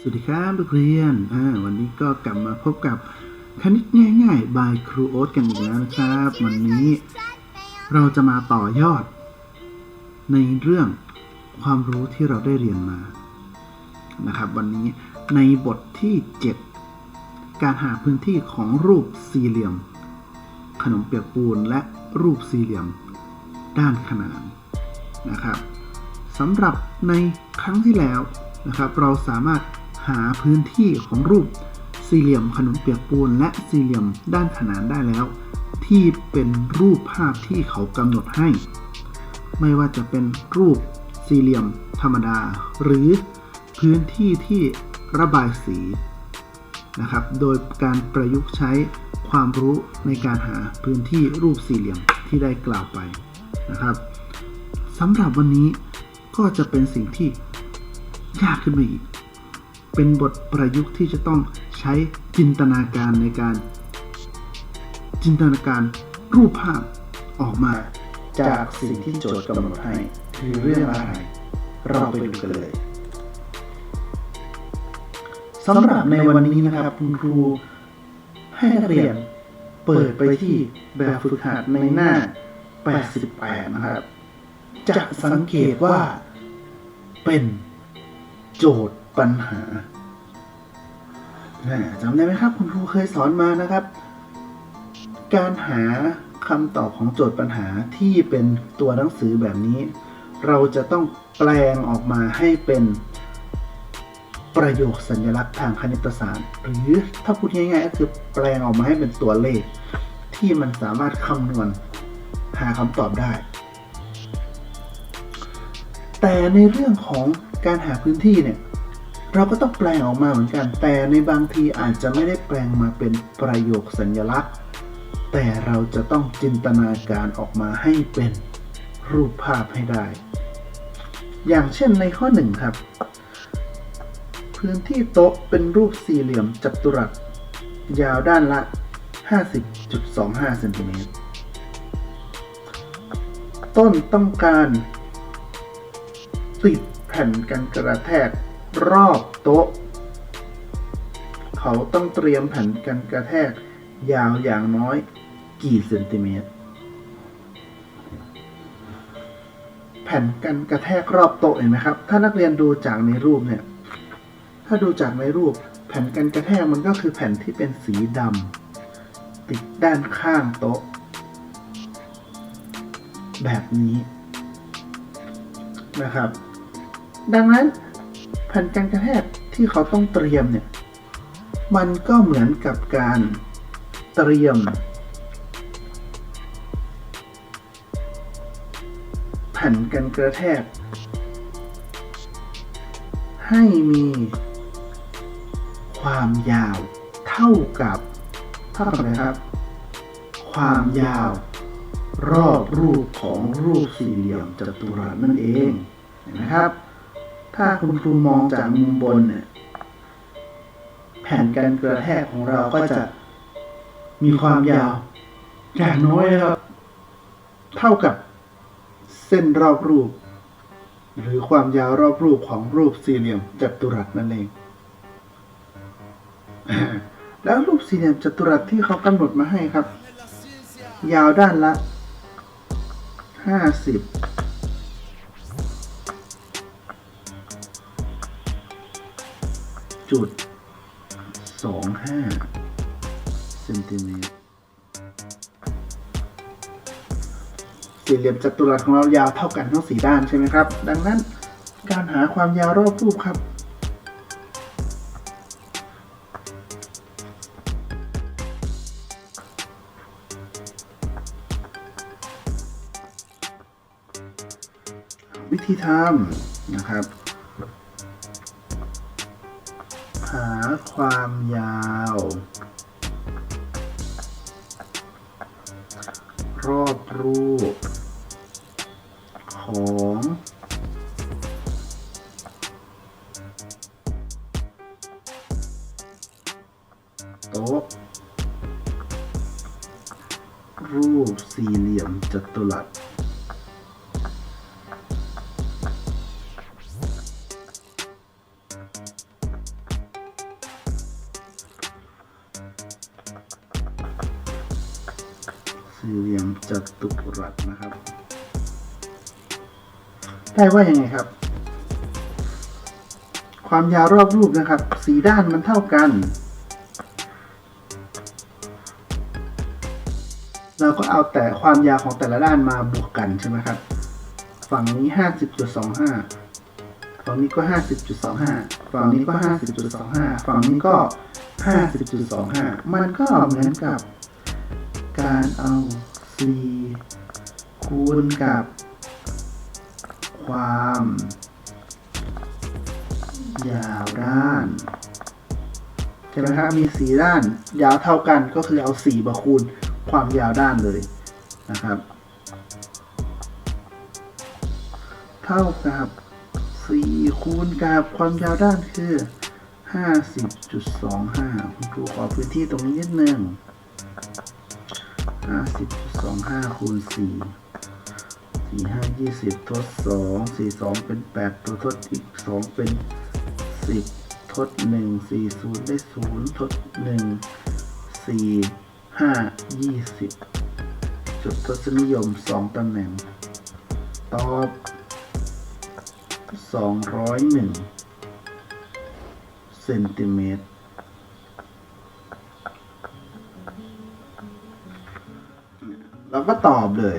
สวัสดีครับนักเรียนอ่าวันนี้ก็กลับมาพบกับคณิตง่ายๆ บายครูโอ๊ตกันอีกแล้วนะครับ วันนี้เราจะมาต่อยอด ในเรื่องความรู้ที่เราได้เรียนมา นะครับ วันนี้ในบทที่ 7 การหาพื้นที่ของรูปสี่เหลี่ยม ขนมเปียกปูนและรูปสี่เหลี่ยม ด้านขนานนะครับสำหรับในครั้งที่แล้วนะครับ เราสามารถ หาพื้นที่ของรูปสี่เหลี่ยมขนมเปียกปูนและสี่เหลี่ยมด้านขนานได้แล้ว ที่เป็นรูปภาพที่เขากำหนดให้ ไม่ว่าจะเป็นรูปสี่เหลี่ยมธรรมดา หรือพื้นที่ที่ระบายสีนะครับ โดยการประยุกต์ใช้ความรู้ในการหาพื้นที่รูปสี่เหลี่ยมที่ได้กล่าวไปนะครับสำหรับวันนี้ก็จะเป็นสิ่งที่ยากขึ้นมาอีก เป็นบทประยุกต์ที่จะต้องใช้จินตนาการในการ จินตนาการรูปภาพออกมาจากสิ่งที่โจทย์กำหนดให้คือเรื่องอะไร เราไปดูกันเลยสำหรับในวันนี้นะครับคุณครูให้นักเรียนเปิดไปที่แบบฝึกหัดในหน้า 88 นะครับ จะสังเกตว่าเป็นโจทย์ ปัญหาจำได้ไหมครับ คุณครูเคยสอนมานะครับ การหาคำตอบของโจทย์ปัญหาที่เป็นตัวหนังสือแบบนี้ เราจะต้องแปลงออกมาให้เป็นประโยคสัญลักษณ์ทางคณิตศาสตร์ หรือถ้าพูดง่ายๆก็คือแปลงออกมาให้เป็นตัวเลข ที่มันสามารถคำนวณหาคำตอบได้ แต่ในเรื่องของการหาพื้นที่เนี่ย เราก็ต้องแปลงออกมาเหมือนกัน แต่ในบางทีอาจจะไม่ได้แปลงมาเป็นประโยคสัญลักษณ์ แต่เราจะต้องจินตนาการออกมาให้เป็นรูปภาพให้ได้ อย่างเช่นในข้อหนึ่งครับ พื้นที่โต๊ะเป็นรูปสี่เหลี่ยมจัตุรัส ยาวด้านละ 50.25เซนติเมตร ต้นต้องการติดแผ่นกันกระแทก รอบโต๊ะ เขาต้องเตรียมแผ่นกันกระแทก ยาวอย่างน้อยกี่เซนติเมตร แผ่นกันกระแทกรอบโต๊ะเห็นไหมครับ ถ้านักเรียนดูจากในรูปเนี่ย ถ้าดูจากในรูป แผ่นกันกระแทกมันก็คือแผ่นที่เป็นสีดำติดด้านข้างโต๊ะ แบบนี้นะครับ ดังนั้น แผ่นกันกระแทกที่เขาต้องเตรียมเนี่ย มันก็เหมือนกับการเตรียม แผ่นกันกระแทก ให้มีความยาวเท่ากับเท่ากับอะไรครับ ความยาวรอบรูปของรูปสี่เหลี่ยมจัตุรัสนั่นเองเห็นไหมครับ ถ้าคุณครูมองจากมุมบนเนี่ยแผ่นกันกระแทกของเราก็จะมีความยาวอย่างน้อยครับ เท่ากับเส้นรอบรูป หรือความยาวรอบรูปของรูปสี่เหลี่ยมจัตุรัสนั่นเองแล้วรูปสี่เหลี่ยมจัตุรัสที่เขากำหนดมาให้ครับ ยาวด้านละห้าสิบ จุดสองห้าเซนติเมตรสี่เหลี่ยมจัตุรัสของเรายาวเท่ากันทั้งสี่ด้านใช่ไหมครับ ดังนั้นการหาความยาวรอบรูปครับ วิธีทำนะครับ ความยาว รอบรูป ของ โต๊ะ รูปสี่เหลี่ยมจัตุรัส ตุรัสนะครับ ได้ว่ายังไงครับ ความยาวรอบรูปนะครับ สีด้านมันเท่ากัน เราก็เอาแต่ความยาวของแต่ละด้านมาบวกกันใช่ไหมครับ ฝั่งนี้50.25ฝั่งนี้ก็50.25ฝั่งนี้ก็50.25ฝั่งนี้ก็50.25มันก็เหมือนกับการเอา 4คูณกับ ความ ยาวด้านใช่ไหมครับมีสีด้าน ยาวเท่ากันก็คือเอา4มาคูณความยาวด้านเลยนะครับ เท่ากับ4คูณกับความยาวด้านคือ50.25คุณครูขอพื้นที่ตรงนี้นิดนึง 50.25คูณ4 4 5 20ทด2 4 2เป็น8ตัวทดอีก2เป็น10ทด1 4 0ได้0ทด1 4 5 20จุดทศนิยม2ตำแหน่ง ตอบ201เซนติเมตร ก็ตอบเลย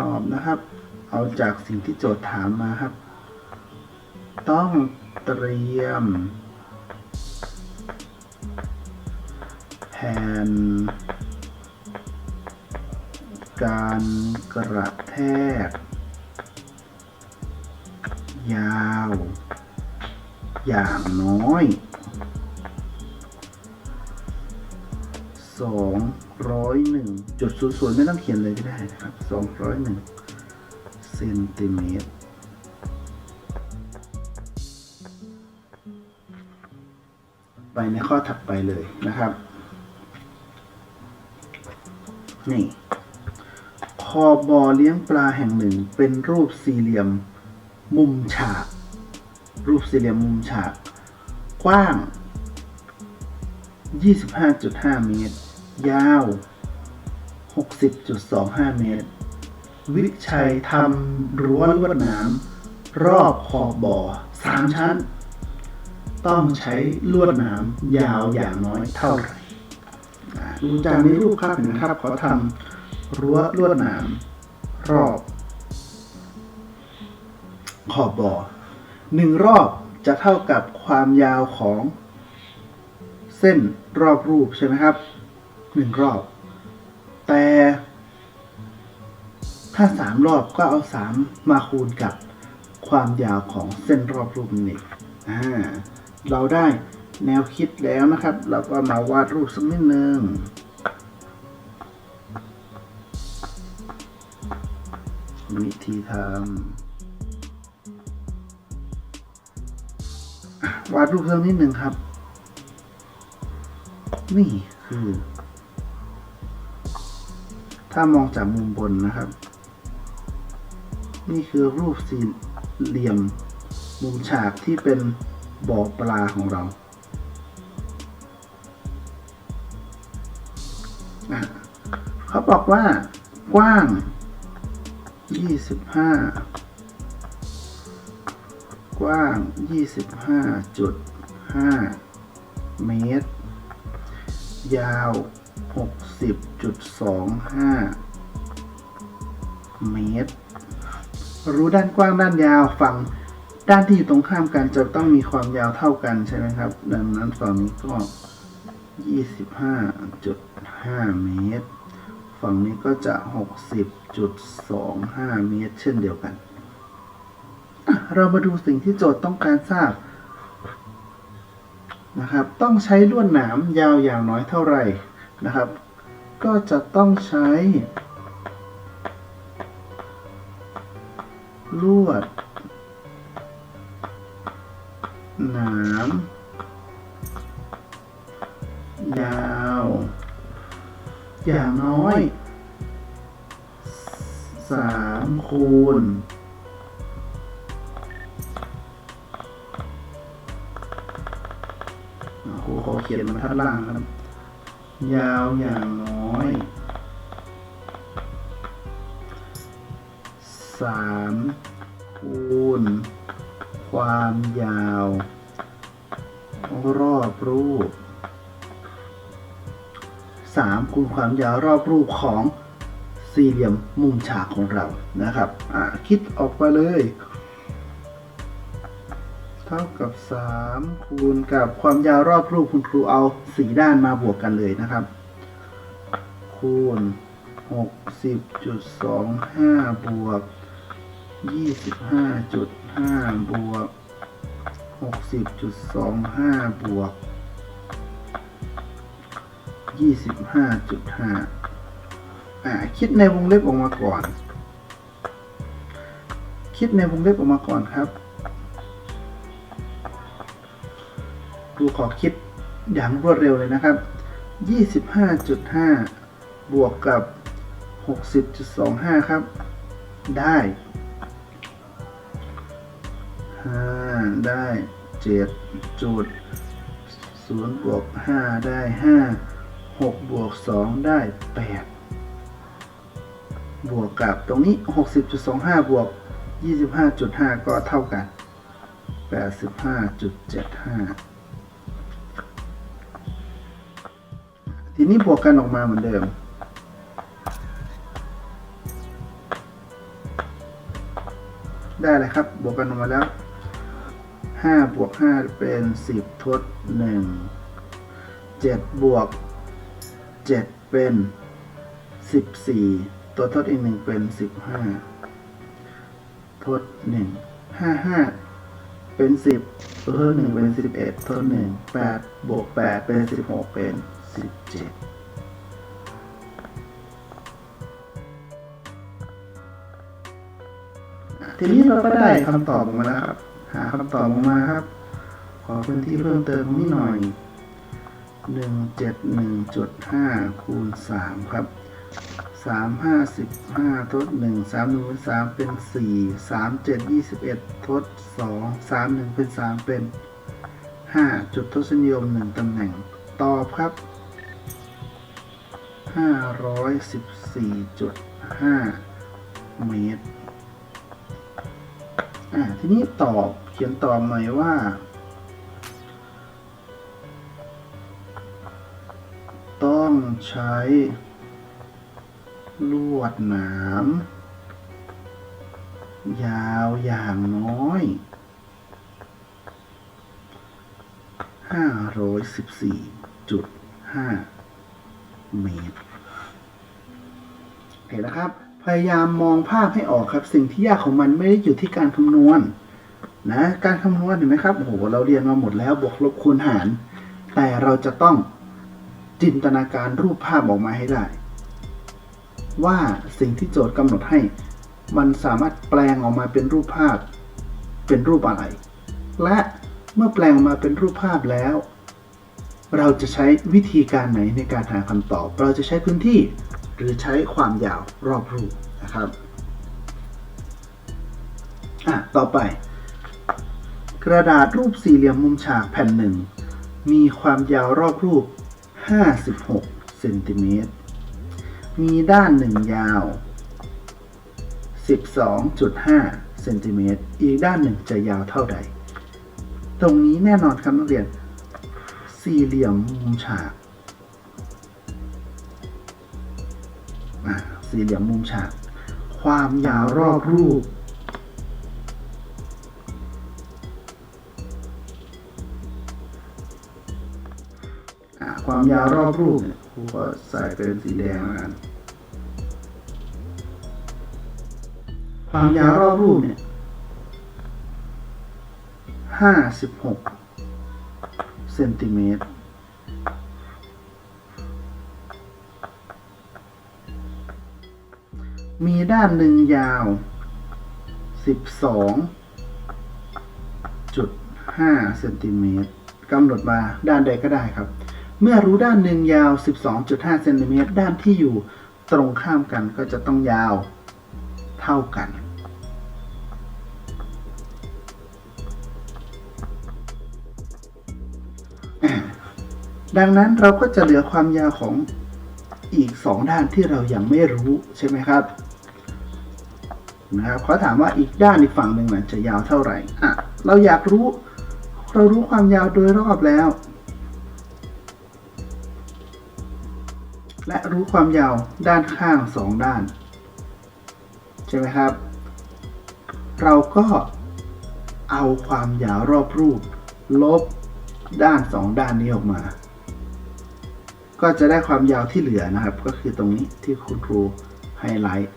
ตอบนะครับ เอาจากสิ่งที่โจทย์ถามมาครับ ต้องเตรียมแผนการกระแทก ยาว อย่างน้อย สองร้อยหนึ่งจุดศูนย์ศูนย์ไม่ต้องเขียนเลยก็ได้นะครับสองร้อยหนึ่งเซนติเมตรไปในข้อถัดไปเลยนะครับ นี่คอบ่อเลี้ยงปลาแห่งหนึ่งเป็นรูปสี่เหลี่ยมมุมฉาก รูปสี่เหลี่ยมมุมฉาก กว้าง 25.5 เมตร ยาว 60.25 เมตร วิชัยทำรั้วลวดหนามรอบขอบบ่อสามชั้น ต้องใช้ลวดหนามยาวอย่างน้อยเท่าไหร่ดูจากในรูปครับเห็นไหมครับเขาทำรั้วลวดหนามรอบ ขอบบ่อหนึ่งรอบจะเท่ากับความยาวของเส้นรอบรูปใช่ไหมครับ หนึ่งรอบ แต่ถ้าสามรอบก็เอาสามมาคูณกับความยาวของเส้นรอบรูปนั่นเองอ่าเราได้แนวคิดแล้วนะครับ เราก็มาวาดรูปสักนิดนึงวิธีทำวาดรูปเพิ่มนิดหนึ่งครับ นี่คือ ถ้ามองจากมุมบนนะครับ นี่คือรูปสี่เหลี่ยม มุมฉากที่เป็นบ่อปลาของเราเขาบอกว่ากว้าง 25 กว้าง 25.5 เมตร ยาว 60.25 เมตร รู้ด้านกว้างด้านยาวฝั่งด้านที่อยู่ตรงข้ามกันจะต้องมีความยาวเท่ากันใช่ไหมครับ ดังนั้นฝั่งนี้ก็ 25.5 เมตร ฝั่งนี้ก็จะ 60.25 เมตร เช่นเดียวกัน เรามาดูสิ่งที่โจทย์ต้องการทราบนะครับ ต้องใช้ลวดหนามยาวอย่างน้อยเท่าไหร่ นะครับ ก็จะต้องใช้ ลวดหนามยาว อย่างน้อยสามคูณครูขอเขียนบรรทัดล่างครับ ยาวอย่างน้อยน้อยสามคูณ ความยาว รอบรูปสามคูณความยาวรอบรูปของสี่เหลี่ยมมุมฉากของเรานะครับ คิดออกมาเลย เท่ากับ 3 คูณกับความยาวรอบรูปคุณครูเอาสีด้านมาบวกกันเลยนะครับ คูณ 60.25 บวก 25.5 บวก 60.25 บวก 25.5 อ่า คิดในวงเล็บออกมาก่อน คิดในวงเล็บออกมาก่อนครับ ครูขอคิดอย่างรวดเร็วเลยนะครับ 25.5 บวกกับ 60.25 ครับ ได้ห้าได้ 7 จุด 0 บวก 5 ได้ 5 6 บวก 2 ได้ 8 บวกกับตรงนี้ 60.25 บวก 25.5 ก็เท่ากัน 85.75 ทีนี้บวกกันออกมาเหมือนเดิม ได้เลยครับ บวกกันออกมาแล้ว5บวก5เป็น 10 ทด 1 7 บวก 7 เป็น 14 ตัวทดอีก 1 เป็น 15 ทด 1 55 เป็น 10 ตัวทด 1 เป็น 11 ทด 1 8 บวก 8 เป็น 16 เป็น 17ทีนี้เราก็ได้คำตอบออกมาแล้วครับ หาคำตอบออกมาครับ ขอพื้นที่เพิ่มเติมนิดหน่อยหนึ่งเจ็ดหนึ่งจุดห้าคูณสามครับสามห้าสิบห้าทดหนึ่งสามหนึ่งเป็นสามเป็นสี่สามเจ็ดยี่สิบเอ็ดทดสองสามหนึ่งเป็นสามเป็นห้าจุดทศนิยมหนึ่งตำแหน่ง ตอบครับ ห้าร้อยสิบสี่จุดห้าเมตร อ่า ทีนี้ตอบเขียนตอบหน่อยว่า ต้องใช้ ลวดหนาม ยาวอย่างน้อย 514.5 เมตร โอเคนะครับ พยายามมองภาพให้ออกครับ สิ่งที่ยากของมันไม่ได้อยู่ที่การคำนวณนะ การคำนวณเห็นไหมครับโอ้โหเราเรียนมาหมดแล้วบวกลบคูณหาร แต่เราจะต้องจินตนาการรูปภาพออกมาให้ได้ ว่าสิ่งที่โจทย์กำหนดให้ มันสามารถแปลงออกมาเป็นรูปภาพ เป็นรูปอะไร และเมื่อแปลงออกมาเป็นรูปภาพแล้ว เราจะใช้วิธีการไหนในการหาคำตอบ เราจะใช้พื้นที่ หรือใช้ความยาวรอบรูปนะครับอะต่อไป กระดาษรูปสี่เหลี่ยมมุมฉากแผ่นหนึ่ง มีความยาวรอบรูป 56เซนติเมตร มีด้านหนึ่งยาว 12.5เซนติเมตร อีกด้านหนึ่งจะยาวเท่าใด ตรงนี้แน่นอนครับนักเรียน สี่เหลี่ยมมุมฉาก สี่เหลี่ยมมุมฉาก ความยาวรอบรูป ความยาวรอบรูปเนี่ยครูก็ใส่เป็นสีแดงแล้วกัน ความยาวรอบรูปเนี่ยห้าสิบหกเซนติเมตร ด้านหนึ่งยาว 12.5เซนติเมตรกำหนดมาด้านใดก็ได้ครับ เมื่อรู้ด้านหนึ่งยาว 12.5เซนติเมตรด้านที่อยู่ตรงข้ามกันก็จะต้องยาวเท่ากัน ดังนั้นเราก็จะเหลือความยาวของอีกสองด้านที่เรายังไม่รู้ใช่ไหมครับ นะครับเขาถามว่าอีกด้านอีกฝั่งหนึ่งจะยาวเท่าไหร่อะเราอยากรู้ เรารู้ความยาวโดยรอบแล้ว และรู้ความยาวด้านข้างสองด้าน ใช่ไหมครับ เราก็เอาความยาวรอบรูป ลบด้านสองด้านนี้ออกมา ก็จะได้ความยาวที่เหลือนะครับ ก็คือตรงนี้ที่คุณครูไฮไลท์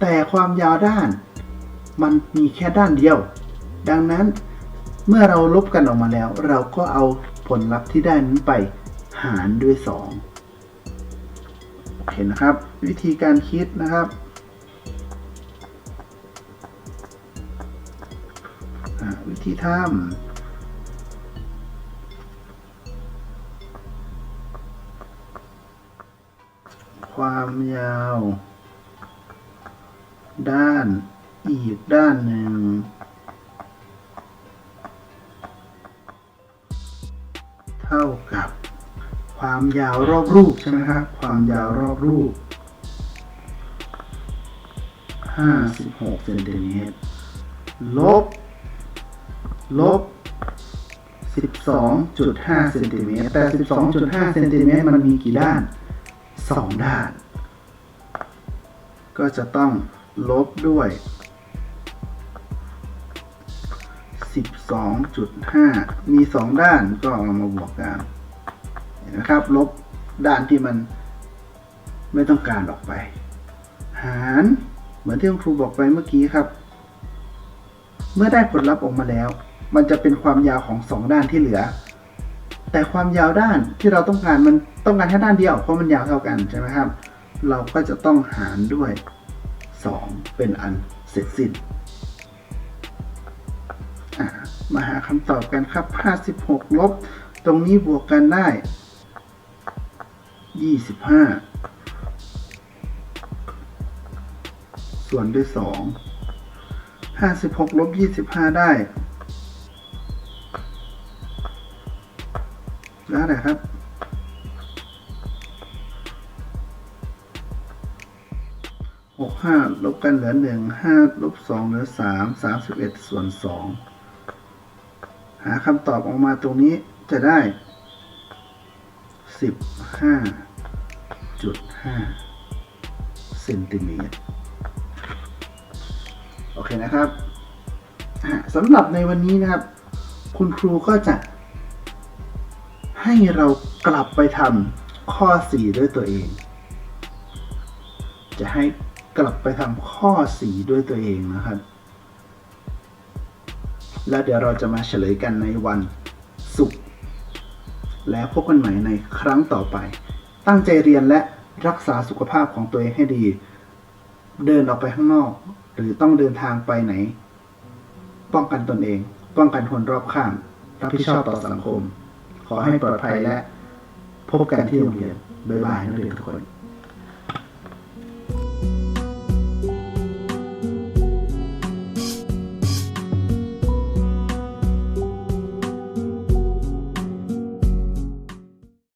แต่ความยาวด้าน มันมีแค่ด้านเดียว ดังนั้นเมื่อเราลบกันออกมาแล้ว เราก็เอาผลลัพธ์ที่ได้นั้นไปหารด้วย 2 เห็นนะครับ วิธีการคิดนะครับวิธีทำความยาว ด้าน อีกด้านหนึ่ง เท่ากับ ความยาวรอบรูปใช่ไหมครับ ความยาวรอบรูป 56เซนติเมตรลบ ลบ 12.5เซนติเมตรแต่ 12.5เซนติเมตรมันมีกี่ด้าน 2 ด้าน ก็จะต้อง ลบด้วย 12.5 มี 2 ด้านก็เอามาบวกกันเห็นนะครับ ลบด้านที่มันไม่ต้องการออกไป หารเหมือนที่คุณครูบอกไปเมื่อกี้ครับ เมื่อได้ผลลัพธ์ออกมาแล้ว มันจะเป็นความยาวของ 2 ด้านที่เหลือ แต่ความยาวด้านที่เราต้องการมันต้องการแค่ด้านเดียวเพราะมันยาวเท่ากันใช่ไหมครับ เราก็จะต้องหารด้วย 2 เป็นอันเสร็จสิ้นมาหาคำตอบกันครับ 56 ลบ ตรงนี้บวกกันได้ 25 ส่วนด้วย 2 56 ลบ 25 ได้ แล้วอะไรครับ หกห้าลบกันเหลือหนึ่งห้าลบสองเหลือสามสามสิบเอ็ดส่วนสองหาคำตอบออกมาตรงนี้จะได้สิบห้าจุดห้าเซนติเมตรโอเคนะครับสำหรับในวันนี้นะครับ คุณครูก็จะ ให้เรากลับไปทำข้อ 4 ด้วยตัวเอง จะให้ กลับไปทำข้อ 4 ด้วยตัวเองนะครับ แล้วเดี๋ยวเราจะมาเฉลยกันในวันศุกร์แล้วพบกันใหม่ในครั้งต่อไป ตั้งใจเรียนและรักษาสุขภาพของตัวเองให้ดี เดินออกไปข้างนอก หรือต้องเดินทางไปไหน ป้องกันตนเอง ป้องกันคนรอบข้าง รับผิดชอบต่อสังคม ขอให้ปลอดภัยและ พบกันที่โรงเรียนบ๊ายบายนักเรียนทุกคน